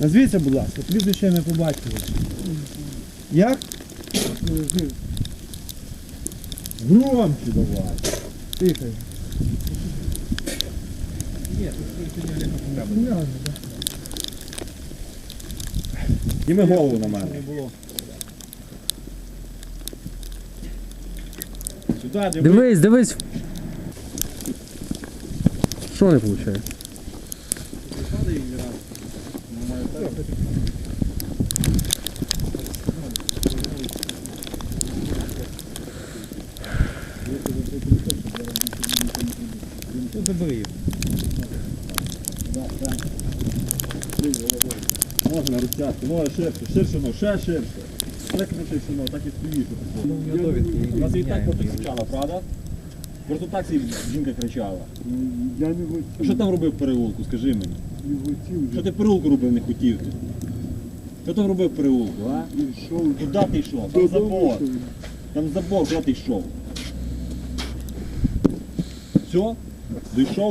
Назвіться, будь ласка, прізвище не побачили. Як? Громче давай. Тихо. Іми голову на мене. Сюди, диви. Дивись, дивись. Що не виходить? Їх. Можна розтягти, ну ширше, ширше, ну ще ширше. Так не ширше, ну так і стоїш. У нас і так кричала, правда? Просто так і жінка кричала. Я не А що там робив в переулку, скажи мені? хотів. Що ти в переулку робив, не хотів ти? Що там робив в переулку, а? Йшов. Куди ти йшов? Там забор. Там забор, куди ти йшов? Все? Дійшов?